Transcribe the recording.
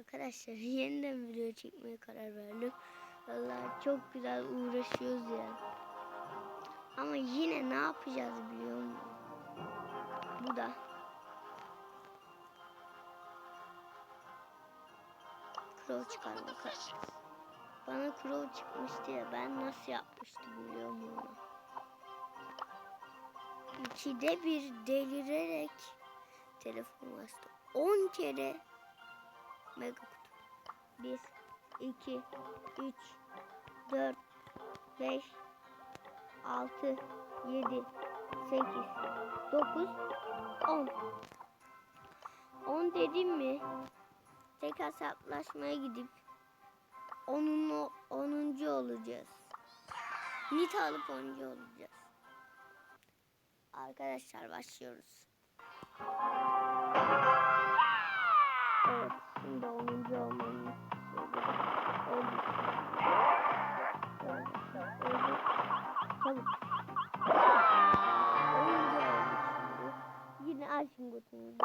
Arkadaşlar yeniden video çekmeye karar verdim. Vallahi çok güzel uğraşıyoruz ya. Ama yine ne yapacağız biliyor musun? Bu da. Crow çıkar bakalım. Bana crow çıkmıştı ya ben nasıl yapmıştım biliyor musun? İkide bir delirerek telefon bastı. 10 kere mega kutu. 1, 2, 3, 4, 5, 6, 7, 8, 9, 10. 10 dedim mi? Tek hesaplaşmaya gidip 10'un 10. olacağız. Nit alıp 10. olacağız. Arkadaşlar başlıyoruz. Şimdi 10. olmamız Öldük. Öldük. Öldük. Çabuk. 10. olduk şimdi. Yine açın götünüzü.